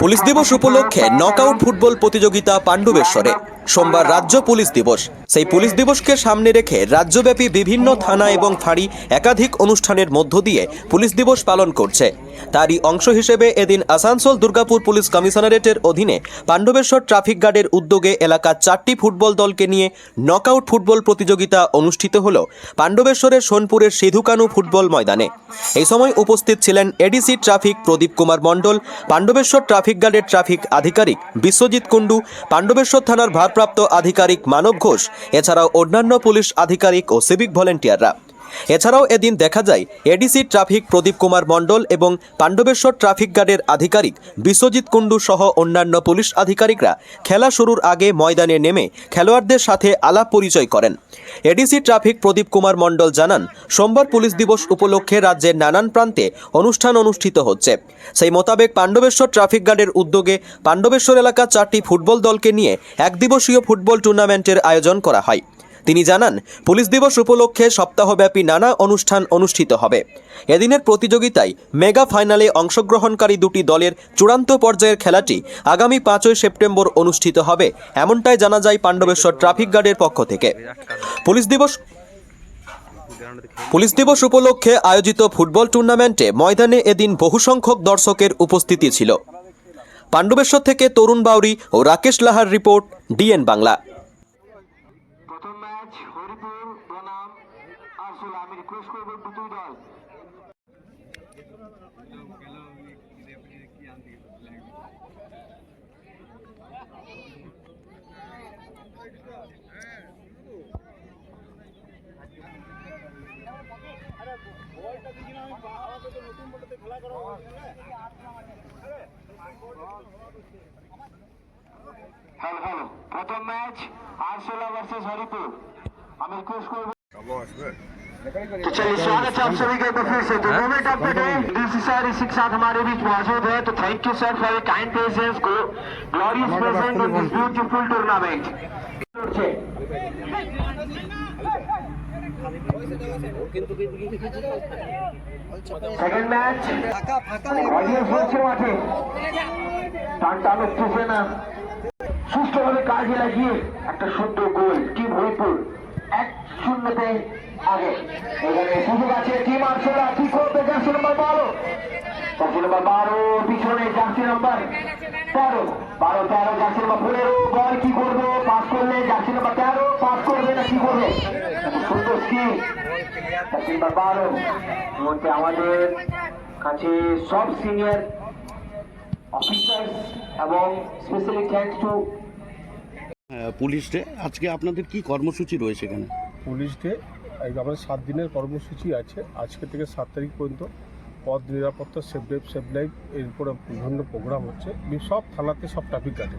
Police দিবস উপলক্ষে knockout football প্রতিযোগিতা পাণ্ডবেশ্বরে। সোমবার রাজ্য পুলিশ দিবস। সেই পুলিশ দিবসকে সামনে রেখে রাজ্যব্যাপী বিভিন্ন থানা এবং ফাঁড়ি একাধিক অনুষ্ঠানের মধ্য দিয়ে পুলিশ দিবস পালন করছে। তারই অংশ হিসেবে এদিন আসানসোল দুর্গাপুর পুলিশ কমিশনারেটের অধীনে পাণ্ডবেশ্বর ট্রাফিক গার্ডের উদ্যোগে এলাকার চারটি ফুটবল দলকে নিয়ে নকআউট ফুটবল প্রতিযোগিতা অনুষ্ঠিত হল পাণ্ডবেশ্বরের সোনপুরের সিধুকানু ফুটবল ময়দানে। এই সময় উপস্থিত ছিলেন ADC traffic Pradip Kumar Mondal, Pandabeswar traffic গার্ডের ট্রাফিক আধিকারিক বিশ্বজিৎ কুণ্ডু, পাণ্ডবেশ্বর থানার ভারপ্রাপ্ত আধিকারিক মানব ঘোষ, এছাড়াও অন্যান্য পুলিশ আধিকারিক ও সিভিক ভলেন্টিয়াররা। এছাড়াও এদিন দেখা যায় এডিসি ট্রাফিক প্রদীপ কুমার মণ্ডল এবং পাণ্ডবেশ্বর ট্রাফিক গার্ডের আধিকারিক বিশ্বজিৎ কুণ্ডু সহ অন্যান্য পুলিশ আধিকারিকরা খেলা শুরুর আগে ময়দানে নেমে খেলোয়াড়দের সাথে আলাপ পরিচয় করেন। এডিসি ট্রাফিক প্রদীপ কুমার মণ্ডল জানান, সোমবার পুলিশ দিবস উপলক্ষে রাজ্যের নানান প্রান্তে অনুষ্ঠান অনুষ্ঠিত হচ্ছে। সেই মোতাবেক পাণ্ডবেশ্বর ট্রাফিক গার্ডের উদ্যোগে পাণ্ডবেশ্বর এলাকার চারটি ফুটবল দলকে নিয়ে একদিবসীয় ফুটবল টুর্নামেন্টের আয়োজন করা হয়। তিনি জানান, পুলিশ দিবস উপলক্ষে সপ্তাহব্যাপী নানা অনুষ্ঠান অনুষ্ঠিত হবে। এদিনের প্রতিযোগিতায় মেগা ফাইনালে অংশগ্রহণকারী দুটি দলের চূড়ান্ত পর্যায়ের খেলাটি আগামী পাঁচই সেপ্টেম্বর অনুষ্ঠিত হবে, এমনটাই জানা যায় পাণ্ডবেশ্বর ট্রাফিক গার্ডের পক্ষ থেকে। পুলিশ দিবস পুলিশ দিবস উপলক্ষে আয়োজিত ফুটবল টুর্নামেন্টে ময়দানে এদিন বহু সংখ্যক দর্শকের উপস্থিতি ছিল। পাণ্ডবেশ্বর থেকে তরুণ বাউরি ও রাকেশ লাহার রিপোর্ট, ডিএন বাংলা। হরিপুর বনাম আরসুল আমি রিকোয়েস্ট করব দুই দল। Hello hello. প্রথম ম্যাচ আরসোলা ভার্সেস হরিপুর। हम रिक्वेस्ट करबो तो चलिए स्वागत है आप सभी का एक बार फिर से तो moment of the day DC sir इसी के साथ हमारे बीच मौजूद है तो thank you sir for your kind presence glorious present in this beautiful tournament second match audience হচ্ছে মাঠে টান টান উঠতেছে না সুষ্ঠুভাবে কাজে লাগিয়ে একটা সুন্দর গোল টিম হরিপুর এক শূন্যতে আগে। এখানে সুযোগ আছে টিম আরশোলা কি করবে জার্সি নাম্বার বারো? জার্সি নাম্বার বারো, পিছনে জার্সি নাম্বার তেরো। বারো, তেরো, জার্সি নাম্বার পনেরো, বল কি করবে? পাস করলে জার্সি নাম্বার পাস করবে না কি করবে? সুন্দর স্কিল জার্সি নাম্বার বারো মধ্যে আমাদের কাছে সব সিনিয়র অফিসার্স এবং specially thanks to police day. আজকে আপনাদের কি কর্মসূচি রয়েছে এখানে? পুলিশ ডে আমাদের সাত দিনের কর্মসূচি আছে। আজকে থেকে সাত তারিখ পর্যন্ত পথ নিরাপত্তা সেফ লাইফ সেফ লাইফ এর উপরে বিভিন্ন প্রোগ্রাম হচ্ছে। সব থানাতে সব ট্রাফিক গার্ডে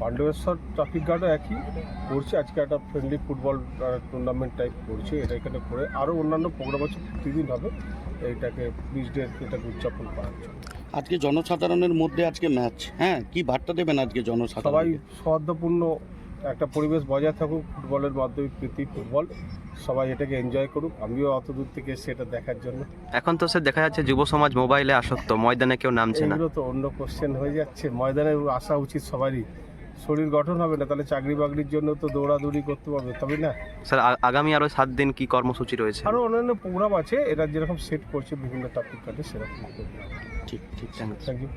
পাণ্ডবেশ্বর ট্রাফিক গার্ডও একই করছে। আজকে একটা ফ্রেন্ডলি ফুটবল টুর্নামেন্ট টাইপ করছে। এটা এখানে করে আরও অন্যান্য প্রোগ্রাম আছে। প্রতিদিন হবে। এইটাকে পুলিশ ডে এটাকে উদযাপন করার জন্য। আজকে জনসাধারণের মধ্যে আজকে ম্যাচ হ্যাঁ কি বার্তা দেবেন আজকে জনসাধারণ সবাই সৌহার্দ্যপূর্ণ একটা পরিবেশ বজায় থাকুক ফুটবলের মাধ্যমে প্রীতি ফুটবল সবাই এটাকে এনজয় করুক। আমিও অত দূর থেকে এটা দেখার জন্য। এখন তো স্যার দেখা যাচ্ছে যুব সমাজ মোবাইলে আসক্ত ময়দানে কেউ নামছে না। তো অন্য কোশ্চেন হয়ে যাচ্ছে। ময়দানে আসা উচিত সবারই। শরীর গঠন হবে না তাহলে চাকরি বাকরির জন্য তো দৌড়াদৌড়ি করতে পারবে তবে না। স্যার আগামী আরও সাত দিন কি কর্মসূচি রয়েছে? আরও অন্যান্য প্রোগ্রাম আছে এরা যেরকম সেট করছে বিভিন্ন টপিক কাটে সেরকম ঠিক ঠিক থ্যাংক ইউ